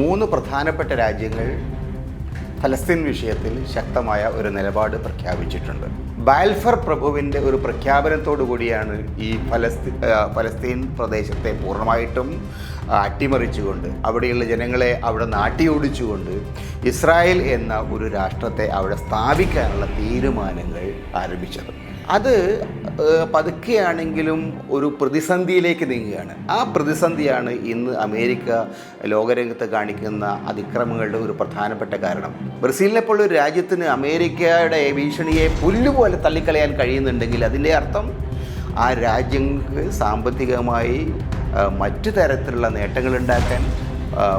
മൂന്ന് പ്രധാനപ്പെട്ട രാജ്യങ്ങൾ ഫലസ്തീൻ വിഷയത്തിൽ ശക്തമായ ഒരു നിലപാട് പ്രഖ്യാപിച്ചിട്ടുണ്ട്. ബാൽഫർ പ്രഭുവിന്റെ ഒരു പ്രഖ്യാപനത്തോടു കൂടിയാണ് ഈ ഫലസ്തീൻ ഫലസ്തീൻ പ്രദേശത്തെ പൂർണമായിട്ടും അട്ടിമറിച്ചുകൊണ്ട് അവിടെയുള്ള ജനങ്ങളെ അവിടെ നാട്ടിയോടിച്ചുകൊണ്ട് ഇസ്രായേൽ എന്ന ഒരു രാഷ്ട്രത്തെ അവിടെ സ്ഥാപിക്കാനുള്ള തീരുമാനങ്ങൾ ആരംഭിച്ചത്. അത് പതുക്കെയാണെങ്കിലും ഒരു പ്രതിസന്ധിയിലേക്ക് നീങ്ങുകയാണ്. ആ പ്രതിസന്ധിയാണ് ഇന്ന് അമേരിക്ക ലോകരംഗത്ത് കാണിക്കുന്ന അതിക്രമങ്ങളുടെ ഒരു പ്രധാനപ്പെട്ട കാരണം. ബ്രസീലിനെ പോലെ ഒരു രാജ്യത്തിന് അമേരിക്കയുടെ ഭീഷണിയെ പുല്ലുപോലെ തള്ളിക്കളയാൻ കഴിയുന്നുണ്ടെങ്കിൽ അതിന്റെ അർത്ഥം ആ രാജ്യങ്ങൾക്ക് സാമ്പത്തികമായി മറ്റു തരത്തിലുള്ള ആ,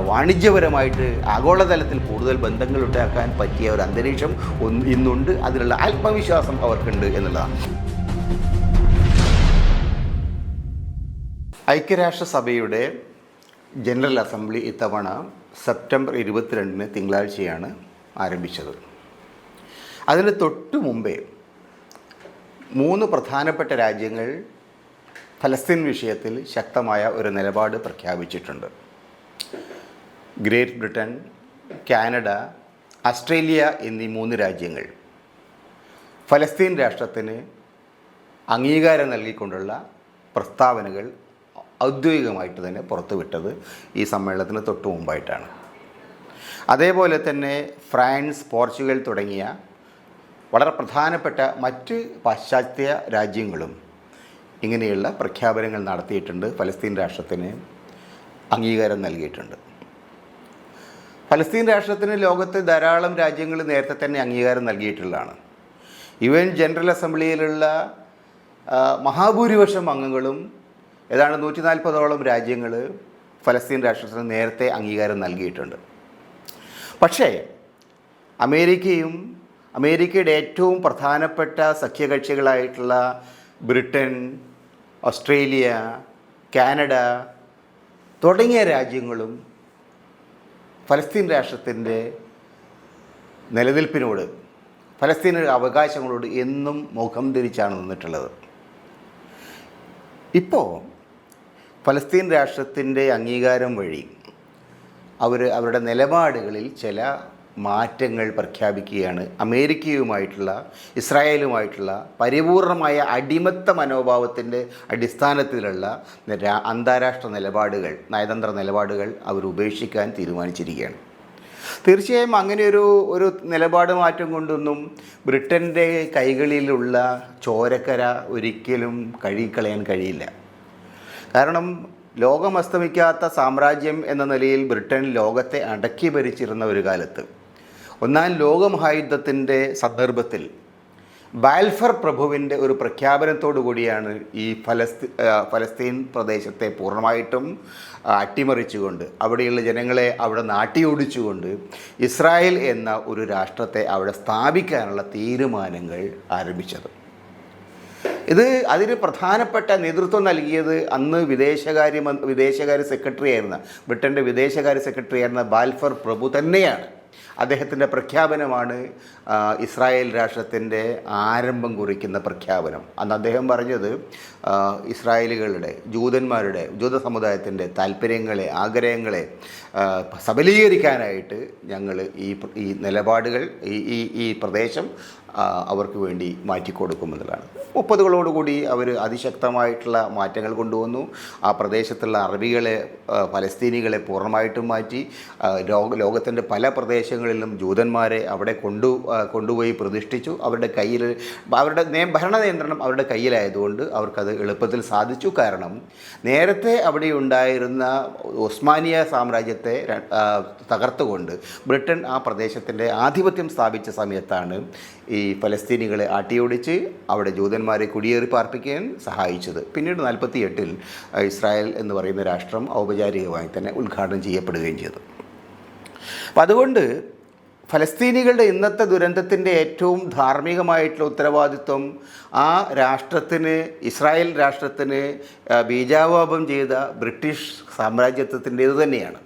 വാണിജ്യപരമായിട്ട് ആഗോളതലത്തിൽ കൂടുതൽ ബന്ധങ്ങൾ ഉണ്ടാക്കാൻ പറ്റിയ ഒരു അന്തരീക്ഷം ഇന്നുണ്ട്. അതിനുള്ള ആത്മവിശ്വാസം അവർക്കുണ്ട് എന്നുള്ളതാണ്. ഐക്യരാഷ്ട്രസഭയുടെ ജനറൽ അസംബ്ലി ഇത്തവണ സെപ്റ്റംബർ ഇരുപത്തിരണ്ടിന് തിങ്കളാഴ്ചയാണ് ആരംഭിച്ചത്. അതിന് തൊട്ടു മുമ്പേ മൂന്ന് പ്രധാനപ്പെട്ട രാജ്യങ്ങൾ ഫലസ്തീൻ വിഷയത്തിൽ ശക്തമായ ഒരു നിലപാട് പ്രഖ്യാപിച്ചിട്ടുണ്ട്. ഗ്രേറ്റ് ബ്രിട്ടൻ കാനഡ ഓസ്ട്രേലിയ എന്നീ മൂന്ന് രാജ്യങ്ങൾ. ഫലസ്തീൻ രാഷ്ട്രത്തിന് അംഗീകാരം നൽകിക്കൊണ്ടുള്ള പ്രസ്താവനകൾ ഔദ്യോഗികമായിട്ട് തന്നെ പുറത്തുവിട്ടത് ഈ സമ്മേളനത്തിന് തൊട്ടു മുമ്പായിട്ടാണ്. അതേപോലെ തന്നെ ഫ്രാൻസ് പോർച്ചുഗൽ തുടങ്ങിയ വളരെ പ്രധാനപ്പെട്ട മറ്റ് പാശ്ചാത്യ രാജ്യങ്ങളും ഇങ്ങനെയുള്ള പ്രഖ്യാപനങ്ങൾ നടത്തിയിട്ടുണ്ട്. ഫലസ്തീൻ രാഷ്ട്രത്തിന് അംഗീകാരം നൽകിയിട്ടുണ്ട്. ഫലസ്തീൻ രാഷ്ട്രത്തിന് ലോകത്തെ ധാരാളം രാജ്യങ്ങൾ നേരത്തെ തന്നെ അംഗീകാരം നൽകിയിട്ടുള്ളതാണ്. യു ജനറൽ അസംബ്ലിയിലുള്ള മഹാഭൂരിപക്ഷം അംഗങ്ങളും ഏതാണ്ട് നൂറ്റി നാൽപ്പതോളം രാജ്യങ്ങൾ ഫലസ്തീൻ രാഷ്ട്രത്തിന് നേരത്തെ അംഗീകാരം നൽകിയിട്ടുണ്ട്. പക്ഷേ അമേരിക്കയും അമേരിക്കയുടെ ഏറ്റവും പ്രധാനപ്പെട്ട സഖ്യകക്ഷികളായിട്ടുള്ള ബ്രിട്ടൻ ഓസ്ട്രേലിയ കാനഡ തുടങ്ങിയ രാജ്യങ്ങളും ഫലസ്തീൻ രാഷ്ട്രത്തിന്റെ നിലനിൽപ്പിനോട് ഫലസ്തീൻ അവകാശങ്ങളോട് എന്നും മുഖം തിരിച്ചാണ് നിന്നിട്ടുള്ളത്. ഇപ്പോൾ ഫലസ്തീൻ രാഷ്ട്രത്തിന്റെ അംഗീകാരം വഴി അവർ അവരുടെ നിലപാടുകളിൽ ചില മാറ്റങ്ങൾ പ്രഖ്യാപിക്കുകയാണ്. അമേരിക്കയുമായിട്ടുള്ള ഇസ്രായേലുമായിട്ടുള്ള പരിപൂർണമായ അടിമത്ത മനോഭാവത്തിന്റെ അടിസ്ഥാനത്തിലുള്ള അന്താരാഷ്ട്ര നിലപാടുകൾ നയതന്ത്ര നിലപാടുകൾ അവർ ഉപേക്ഷിക്കാൻ തീരുമാനിച്ചിരിക്കുകയാണ്. തീർച്ചയായും അങ്ങനെ ഒരു ഒരു നിലപാട് മാറ്റം കൊണ്ടൊന്നും ബ്രിട്ടന്റെ കൈകളിലുള്ള ചോരക്കര ഒരിക്കലും കഴുകിക്കളയാൻ കഴിയില്ല. കാരണം ലോകം അസ്തമിക്കാത്ത സാമ്രാജ്യം എന്ന നിലയിൽ ബ്രിട്ടൻ ലോകത്തെ അടക്കി ഭരിച്ചിരുന്ന ഒരു കാലത്ത് ഒന്നാം ലോകമഹായുദ്ധത്തിന്റെ സന്ദർഭത്തിൽ ബാൽഫർ പ്രഭുവിന്റെ ഒരു പ്രഖ്യാപനത്തോടു കൂടിയാണ് ഈ ഫലസ്തീ ഫലസ്തീൻ പ്രദേശത്തെ പൂർണമായിട്ടും അട്ടിമറിച്ചുകൊണ്ട് അവിടെയുള്ള ജനങ്ങളെ അവിടെ നാട്ടിയോടിച്ചുകൊണ്ട് ഇസ്രായേൽ എന്ന ഒരു രാഷ്ട്രത്തെ അവിടെ സ്ഥാപിക്കാനുള്ള തീരുമാനങ്ങൾ ആരംഭിച്ചത്. ഇത് അതിന് പ്രധാനപ്പെട്ട നേതൃത്വം നൽകിയത് അന്ന് വിദേശകാര്യ വിദേശകാര്യ സെക്രട്ടറി ആയിരുന്ന ബ്രിട്ടന്റെ വിദേശകാര്യ സെക്രട്ടറി ആയിരുന്ന ബാൽഫർ പ്രഭു തന്നെയാണ്. അദ്ദേഹത്തിന്റെ പ്രഖ്യാപനമാണ് ഇസ്രായേൽ രാഷ്ട്രത്തിന്റെ ആരംഭം കുറിക്കുന്ന പ്രഖ്യാപനം. അന്ന് അദ്ദേഹം പറഞ്ഞത് ഇസ്രായേലുകളുടെ ജൂതന്മാരുടെ ജൂത സമുദായത്തിന്റെ താല്പര്യങ്ങളെ ആഗ്രഹങ്ങളെ സബലീകരിക്കാനായിട്ട് ഞങ്ങൾ ഈ ഈ നിലപാടുകൾ ഈ ഈ ഈ പ്രദേശം അവർക്ക് വേണ്ടി മാറ്റിക്കൊടുക്കുമെന്നുള്ളതാണ് മുപ്പതുകളോടുകൂടി അവർ അതിശക്തമായിട്ടുള്ള മാറ്റങ്ങൾ കൊണ്ടുവന്നു. ആ പ്രദേശത്തുള്ള അറബികളെ പലസ്തീനികളെ പൂർണമായിട്ടും മാറ്റി. ലോക ലോകത്തിന്റെ പല പ്രദേശങ്ങളിലും ജൂതന്മാരെ അവിടെ കൊണ്ടു കൊണ്ടുപോയി പ്രതിഷ്ഠിച്ചു. അവരുടെ കയ്യിൽ അവരുടെ ഭരണ നിയന്ത്രണം അവരുടെ കയ്യിലായതുകൊണ്ട് അവർക്കത് എളുപ്പത്തിൽ സാധിച്ചു. കാരണം നേരത്തെ അവിടെ ഉണ്ടായിരുന്ന ഉസ്മാനിയ സാമ്രാജ്യത്തെ തകർത്തുകൊണ്ട് ബ്രിട്ടൻ ആ പ്രദേശത്തിന്റെ ആധിപത്യം സ്ഥാപിച്ച സമയത്താണ് ഈ ഫലസ്തീനികളെ ആട്ടിയോടിച്ച് അവിടെ ജൂതന്മാരെ കുടിയേറി പാർപ്പിക്കാൻ സഹായിച്ചത്. പിന്നീട് നാൽപ്പത്തി എട്ടിൽ ഇസ്രായേൽ എന്ന് പറയുന്ന രാഷ്ട്രം ഔപചാരികമായി തന്നെ ഉദ്ഘാടനം ചെയ്യപ്പെടുകയും ചെയ്തു. അപ്പം അതുകൊണ്ട് ഫലസ്തീനികളുടെ ഇന്നത്തെ ദുരന്തത്തിന്റെ ഏറ്റവും ധാർമ്മികമായിട്ടുള്ള ഉത്തരവാദിത്വം ആ രാഷ്ട്രത്തിന് ഇസ്രായേൽ രാഷ്ട്രത്തിന് ബീജാവാപം ചെയ്ത ബ്രിട്ടീഷ് സാമ്രാജ്യത്വത്തിന്റേത് തന്നെയാണ്.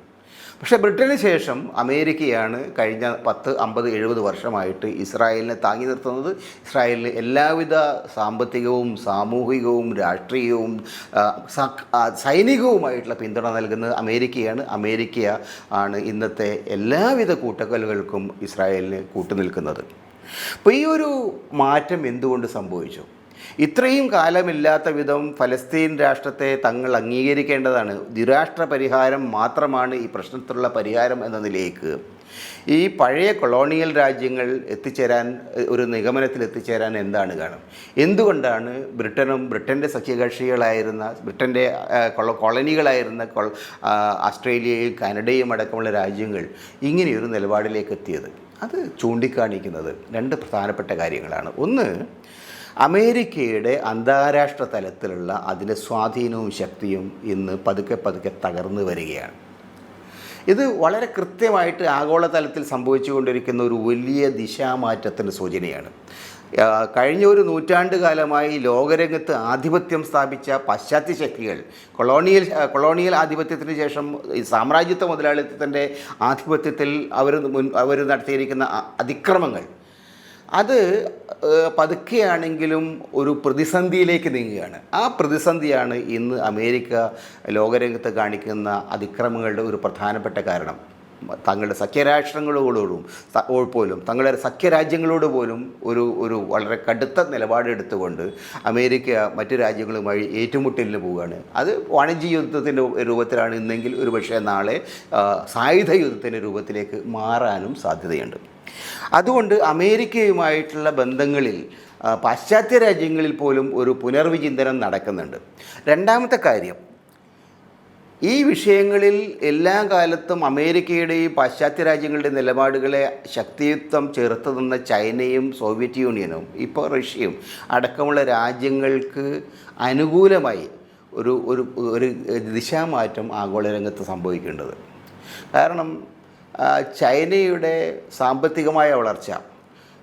പക്ഷേ ബ്രിട്ടന് ശേഷം അമേരിക്കയാണ് കഴിഞ്ഞ പത്ത് അമ്പത് എഴുപത് വർഷമായിട്ട് ഇസ്രായേലിനെ താങ്ങി നിർത്തുന്നത്. ഇസ്രായേലിന് എല്ലാവിധ സാമ്പത്തികവും സാമൂഹികവും രാഷ്ട്രീയവും സൈനികവുമായിട്ടുള്ള പിന്തുണ നൽകുന്നത് അമേരിക്കയാണ്. അമേരിക്ക ആണ് ഇന്നത്തെ എല്ലാവിധ കൂട്ടക്കലുകൾക്കും ഇസ്രായേലിന് കൂട്ടുനിൽക്കുന്നത്. അപ്പോൾ ഈ ഒരു മാറ്റം എന്തുകൊണ്ട് സംഭവിച്ചു? ഇത്രയും കാലമില്ലാത്ത വിധം ഫലസ്തീൻ രാഷ്ട്രത്തെ തങ്ങൾ അംഗീകരിക്കേണ്ടതാണ്. ദ്വിരാഷ്ട്ര പരിഹാരം മാത്രമാണ് ഈ പ്രശ്നത്തിലുള്ള പരിഹാരം എന്ന നിലയ്ക്ക് ഈ പഴയ കൊളോണിയൽ രാജ്യങ്ങൾ എത്തിച്ചേരാൻ ഒരു നിഗമനത്തിൽ എത്തിച്ചേരാൻ എന്താണ് കാരണം? എന്തുകൊണ്ടാണ് ബ്രിട്ടനും ബ്രിട്ടന്റെ സഖ്യകക്ഷികളായിരുന്ന ബ്രിട്ടന്റെ കോളനികളായിരുന്ന ഓസ്ട്രേലിയയും കാനഡയും അടക്കമുള്ള രാജ്യങ്ങൾ ഇങ്ങനെയൊരു നിലപാടിലേക്ക് എത്തിയത്? അത് ചൂണ്ടിക്കാണിക്കുന്നത് രണ്ട് പ്രധാനപ്പെട്ട കാര്യങ്ങളാണ്. ഒന്ന് അമേരിക്കയുടെ അന്താരാഷ്ട്ര തലത്തിലുള്ള അതിന്റെ സ്വാധീനവും ശക്തിയും ഇന്ന് പതുക്കെ പതുക്കെ തകർന്നു വരികയാണ്. ഇത് വളരെ കൃത്യമായിട്ട് ആഗോളതലത്തിൽ സംഭവിച്ചുകൊണ്ടിരിക്കുന്ന ഒരു വലിയ ദിശാമാറ്റത്തിന്റെ സൂചനയാണ്. കഴിഞ്ഞ ഒരു നൂറ്റാണ്ട് കാലമായി ലോകരംഗത്ത് ആധിപത്യം സ്ഥാപിച്ച പാശ്ചാത്യ ശക്തികൾ കൊളോണിയൽ കൊളോണിയൽ ആധിപത്യത്തിന് ശേഷം സാമ്രാജ്യത്വ മുതലാളിത്തത്തിന്റെ ആധിപത്യത്തിൽ അവർ മുൻ അവർ നടത്തിയിരിക്കുന്ന അതിക്രമങ്ങൾ അത് പതുക്കെയാണെങ്കിലും ഒരു പ്രതിസന്ധിയിലേക്ക് നീങ്ങുകയാണ്. ആ പ്രതിസന്ധിയാണ് ഇന്ന് അമേരിക്ക ലോകരംഗത്ത് കാണിക്കുന്ന അതിക്രമങ്ങളുടെ ഒരു പ്രധാനപ്പെട്ട കാരണം. തങ്ങളുടെ സഖ്യരാഷ്ട്രങ്ങളോടും പോലും തങ്ങളുടെ സഖ്യരാജ്യങ്ങളോട് പോലും ഒരു ഒരു വളരെ കടുത്ത നിലപാടെടുത്തുകൊണ്ട് അമേരിക്ക മറ്റു രാജ്യങ്ങളുമായി ഏറ്റുമുട്ടലിന് പോവുകയാണ്. അത് വാണിജ്യ യുദ്ധത്തിന്റെ രൂപത്തിലാണ് ഇന്നെങ്കിൽ ഒരു പക്ഷേ നാളെ സായുധ യുദ്ധത്തിന്റെ രൂപത്തിലേക്ക് മാറാനും സാധ്യതയുണ്ട്. അതുകൊണ്ട് അമേരിക്കയുമായിട്ടുള്ള ബന്ധങ്ങളിൽ പാശ്ചാത്യ രാജ്യങ്ങളിൽ പോലും ഒരു പുനർവിചിന്തനം നടക്കുന്നുണ്ട്. രണ്ടാമത്തെ കാര്യം ഈ വിഷയങ്ങളിൽ എല്ലാ കാലത്തും അമേരിക്കയുടെയും പാശ്ചാത്യ രാജ്യങ്ങളുടെയും നിലപാടുകളെ ശക്തിയുക്തം ചേർത്ത് നിന്ന ചൈനയും സോവിയറ്റ് യൂണിയനും ഇപ്പോൾ റഷ്യയും അടക്കമുള്ള രാജ്യങ്ങൾക്ക് അനുകൂലമായി ഒരു ഒരു ഒരു ദിശാമാറ്റം ആഗോളരംഗത്ത് സംഭവിക്കേണ്ടത്. കാരണം ചൈനയുടെ സാമ്പത്തികമായ വളർച്ച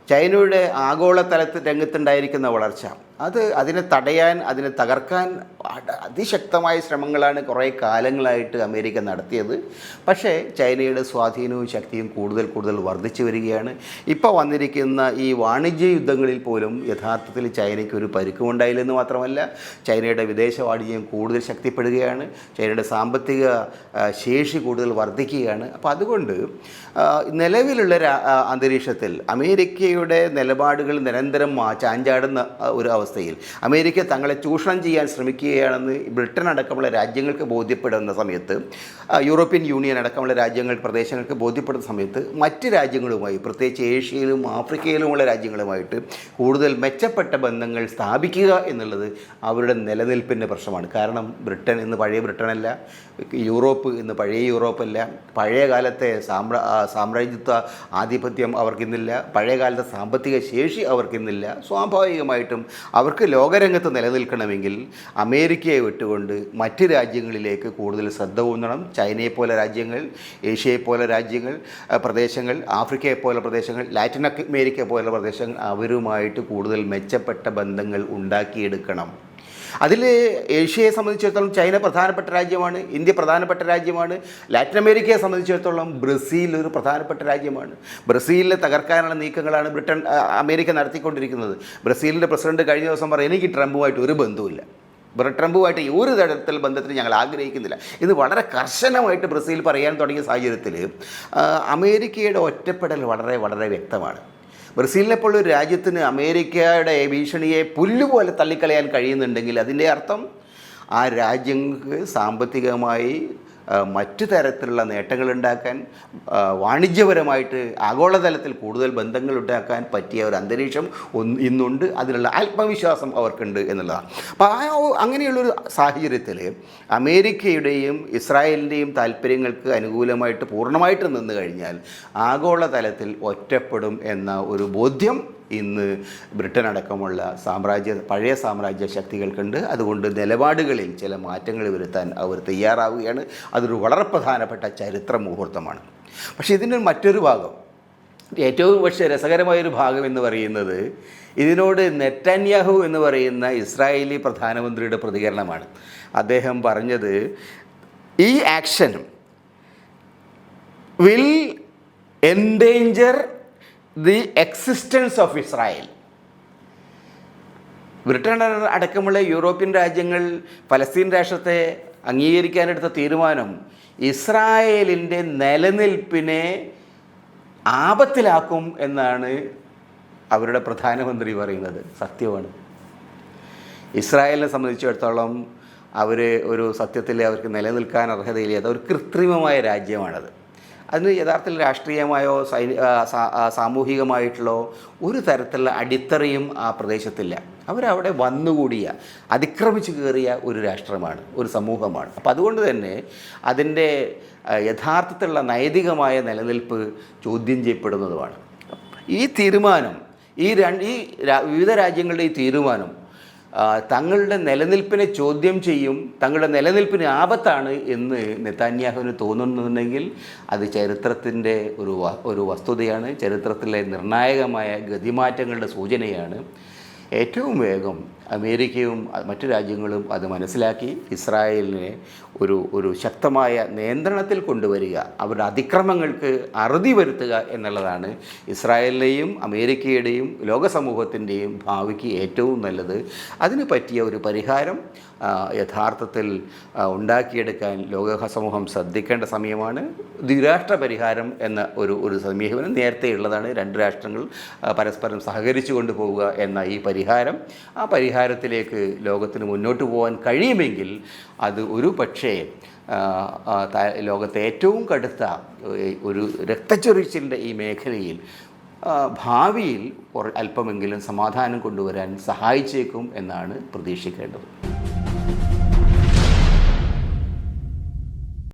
ചൈനയുടെ ആഗോള തലത്തിൽ രംഗത്തുണ്ടായിരിക്കുന്ന വളർച്ച അത് അതിനെ തടയാൻ അതിനെ തകർക്കാൻ അതിശക്തമായ ശ്രമങ്ങളാണ് കുറേ കാലങ്ങളായിട്ട് അമേരിക്ക നടത്തിയത്. പക്ഷേ ചൈനയുടെ സ്വാധീനവും ശക്തിയും കൂടുതൽ കൂടുതൽ വർദ്ധിച്ചു വരികയാണ്. ഇപ്പോൾ വന്നിരിക്കുന്ന ഈ വാണിജ്യ യുദ്ധങ്ങളിൽ പോലും യഥാർത്ഥത്തിൽ ചൈനയ്ക്ക് ഒരു പരുക്കമുണ്ടായില്ലെന്ന് മാത്രമല്ല ചൈനയുടെ വിദേശ വാണിജ്യം കൂടുതൽ ശക്തിപ്പെടുകയാണ് ചൈനയുടെ സാമ്പത്തിക ശേഷി കൂടുതൽ വർദ്ധിക്കുകയാണ്. അപ്പോൾ അതുകൊണ്ട് നിലവിലുള്ള അന്തരീക്ഷത്തിൽ അമേരിക്കയുടെ നിലപാടുകൾ നിരന്തരം ചാഞ്ചാടുന്ന ഒരു അവസ്ഥയിൽ അമേരിക്ക തങ്ങളെ ചൂഷണം ചെയ്യാൻ ശ്രമിക്കുകയാണെന്ന് ബ്രിട്ടൻ അടക്കമുള്ള രാജ്യങ്ങൾക്ക് ബോധ്യപ്പെടുന്ന സമയത്ത് യൂറോപ്യൻ യൂണിയൻ അടക്കമുള്ള രാജ്യങ്ങൾ പ്രദേശങ്ങൾക്ക് ബോധ്യപ്പെടുന്ന സമയത്ത് മറ്റ് രാജ്യങ്ങളുമായി പ്രത്യേകിച്ച് ഏഷ്യയിലും ആഫ്രിക്കയിലുമുള്ള രാജ്യങ്ങളുമായിട്ട് കൂടുതൽ മെച്ചപ്പെട്ട ബന്ധങ്ങൾ സ്ഥാപിക്കുക എന്നുള്ളത് അവരുടെ നിലനിൽപ്പിന്റെ പ്രശ്നമാണ്. കാരണം ബ്രിട്ടൻ ഇന്ന് പഴയ ബ്രിട്ടനല്ല യൂറോപ്പ് ഇന്ന് പഴയ യൂറോപ്പല്ല പഴയ കാലത്തെ സാമ്രാ സാമ്രാജ്യത്വ ആധിപത്യം അവർക്കിന്നില്ല പഴയ കാലത്തെ സാമ്പത്തിക ശേഷി അവർക്കിന്നില്ല. സ്വാഭാവികമായിട്ടും അവർക്ക് ലോകരംഗത്ത് നിലനിൽക്കണമെങ്കിൽ അമേരിക്കയെ വിട്ടുകൊണ്ട് മറ്റ് രാജ്യങ്ങളിലേക്ക് കൂടുതൽ ശ്രദ്ധ ഊന്നണം ചൈനയെ പോലെ രാജ്യങ്ങൾ ഏഷ്യയെ പോലെ രാജ്യങ്ങൾ പ്രദേശങ്ങൾ ആഫ്രിക്കയെ പോലെ പ്രദേശങ്ങൾ ലാറ്റിൻ അമേരിക്ക പോലെ പ്രദേശങ്ങൾ അവരുമായിട്ട് കൂടുതൽ മെച്ചപ്പെട്ട ബന്ധങ്ങൾ ഉണ്ടാക്കിയെടുക്കണം. അതിൽ ഏഷ്യയെ സംബന്ധിച്ചിടത്തോളം ചൈന പ്രധാനപ്പെട്ട രാജ്യമാണ് ഇന്ത്യ പ്രധാനപ്പെട്ട രാജ്യമാണ് ലാറ്റിൻ അമേരിക്കയെ സംബന്ധിച്ചിടത്തോളം ബ്രസീൽ ഒരു പ്രധാനപ്പെട്ട രാജ്യമാണ്. ബ്രസീലിനെ തകർക്കാനുള്ള നീക്കങ്ങളാണ് ബ്രിട്ടൻ അമേരിക്ക നടത്തിക്കൊണ്ടിരിക്കുന്നത്. ബ്രസീലിന്റെ പ്രസിഡന്റ് കഴിഞ്ഞ ദിവസം പറഞ്ഞു എനിക്ക് ട്രംപുമായിട്ട് ഒരു ബന്ധവുമില്ല. ട്രംപുമായിട്ട് ഒരു തരത്തിൽ ബന്ധത്തിന് ഞങ്ങൾ ആഗ്രഹിക്കുന്നില്ല. ഇത് വളരെ കർശനമായിട്ട് ബ്രസീൽ പറയാൻ തുടങ്ങിയ സാഹചര്യത്തിൽ അമേരിക്കയുടെ ഒറ്റപ്പെടൽ വളരെ വളരെ വ്യക്തമാണ്. ബ്രസീലിനെ പോലുള്ള ഒരു രാജ്യത്തിന് അമേരിക്കയുടെ ഭീഷണിയെ പുല്ലുപോലെ തള്ളിക്കളയാൻ കഴിയുന്നുണ്ടെങ്കിൽ അതിന്റെ അർത്ഥം ആ രാജ്യങ്ങൾക്ക് സാമ്പത്തികമായി മറ്റു തരത്തിലുള്ള നേട്ടങ്ങൾ ഉണ്ടാക്കാൻ വാണിജ്യപരമായിട്ട് ആഗോളതലത്തിൽ കൂടുതൽ ബന്ധങ്ങൾ ഉണ്ടാക്കാൻ പറ്റിയ ഒരു അന്തരീക്ഷം ഇന്നുണ്ട്. അതിനുള്ള ആത്മവിശ്വാസം അവർക്കുണ്ട് എന്നുള്ളതാണ്. അപ്പോൾ ആ അങ്ങനെയുള്ളൊരു സാഹചര്യത്തിൽ അമേരിക്കയുടെയും ഇസ്രായേലിന്റെയും താല്പര്യങ്ങൾക്ക് അനുകൂലമായിട്ട് പൂർണമായിട്ട് നിന്ന് കഴിഞ്ഞാൽ ആഗോളതലത്തിൽ ഒറ്റപ്പെടും എന്ന ഒരു ബോധ്യം ഇന്ന് ബ്രിട്ടൻ അടക്കമുള്ള സാമ്രാജ്യ പഴയ സാമ്രാജ്യ ശക്തികൾക്കുണ്ട്. അതുകൊണ്ട് നിലപാടുകളിൽ ചില മാറ്റങ്ങൾ വരുത്താൻ അവർ തയ്യാറാവുകയാണ്. അതൊരു വളരെ പ്രധാനപ്പെട്ട ചരിത്ര മുഹൂർത്തമാണ്. പക്ഷേ ഇതിന്റെ മറ്റൊരു ഭാഗം ഏറ്റവും പക്ഷേ രസകരമായൊരു ഭാഗം എന്ന് പറയുന്നത് ഇതിനോട് നെറ്റന്യാഹു എന്ന് പറയുന്ന ഇസ്രായേലി പ്രധാനമന്ത്രിയുടെ പ്രതികരണമാണ്. അദ്ദേഹം പറഞ്ഞത് ഈ action will endanger the existence of Israel Britain അടക്കമുള്ള യൂറോപ്യൻ രാജ്യങ്ങൾ പലസ്തീൻ രാഷ്ട്രത്തെ അംഗീകരിക്കാനെടുത്ത തീരുമാനം ഇസ്രായേലിന്റെ നിലനിൽപ്പിനെ ആപത്തിലാക്കും എന്നാണ് അവരുടെ പ്രധാനമന്ത്രി പറയുന്നത്. സത്യമാണ്. ഇസ്രായേലിനെ സംബന്ധിച്ചിടത്തോളം അവർ ഒരു സത്യത്തിൽ അവർക്ക് നിലനിൽക്കാൻ അർഹതയില്ലാത്ത ഒരു കൃത്രിമമായ രാജ്യമാണത്. അതിന് യഥാർത്ഥത്തിൽ രാഷ്ട്രീയമായോ സൈനി സാമൂഹികമായിട്ടുള്ളോ ഒരു തരത്തിലുള്ള അടിത്തറയും ആ പ്രദേശത്തില്ല. അവരവിടെ വന്നുകൂടിയ അതിക്രമിച്ചു കയറിയ ഒരു രാഷ്ട്രമാണ് ഒരു സമൂഹമാണ്. അപ്പം അതുകൊണ്ട് തന്നെ അതിന്റെ യഥാർത്ഥത്തിലുള്ള നൈതികമായ നിലനിൽപ്പ് ചോദ്യം ചെയ്യപ്പെടുന്നതുമാണ്. ഈ തീരുമാനം ഈ രണ്ട് ഈ വിവിധ രാജ്യങ്ങളുടെ ഈ തീരുമാനം തങ്ങളുടെ നിലനിൽപ്പിനെ ചോദ്യം ചെയ്യും തങ്ങളുടെ നിലനിൽപ്പിന് ആപത്താണ് എന്ന് നെത്താന്യാഹുവിന് തോന്നുന്നുണ്ടെങ്കിൽ അത് ചരിത്രത്തിന്റെ ഒരു ഒരു വസ്തുതയാണ് ചരിത്രത്തിലെ നിർണായകമായ ഗതിമാറ്റങ്ങളുടെ സൂചനയാണ്. ഏറ്റവും വേഗം അമേരിക്കയും മറ്റു രാജ്യങ്ങളും അത് മനസ്സിലാക്കി ഇസ്രായേലിനെ ഒരു ഒരു ശക്തമായ നിയന്ത്രണത്തിൽ കൊണ്ടുവരിക അവരുടെ അതിക്രമങ്ങൾക്ക് അറുതി വരുത്തുക എന്നുള്ളതാണ് ഇസ്രായേലിന്റെയും അമേരിക്കയുടെയും ലോക സമൂഹത്തിന്റെയും ഭാവിക്ക് ഏറ്റവും നല്ലത്. അതിന് പറ്റിയ ഒരു പരിഹാരം യഥാർത്ഥത്തിൽ ഉണ്ടാക്കിയെടുക്കാൻ ലോക സമൂഹം ശ്രദ്ധിക്കേണ്ട സമയമാണ്. ദ്വിരാഷ്ട്ര പരിഹാരം എന്ന ഒരു ഒരു സമീപനം നേരത്തെ ഉള്ളതാണ്. രണ്ട് രാഷ്ട്രങ്ങൾ പരസ്പരം സഹകരിച്ചു കൊണ്ടുപോവുക എന്ന ഈ പരിഹാരം. ആ പരിഹാരത്തിലേക്ക് ലോകത്തിന് മുന്നോട്ട് പോകാൻ കഴിയുമെങ്കിൽ അത് ഒരു പക്ഷേ ലോകത്തെ ഏറ്റവും കടുത്ത ഒരു രക്തച്ചൊരിച്ചിലിന്റെ ഈ മേഖലയിൽ ഭാവിയിൽ അല്പമെങ്കിലും സമാധാനം കൊണ്ടുവരാൻ സഹായിച്ചേക്കും എന്നാണ് പ്രതീക്ഷിക്കേണ്ടത്.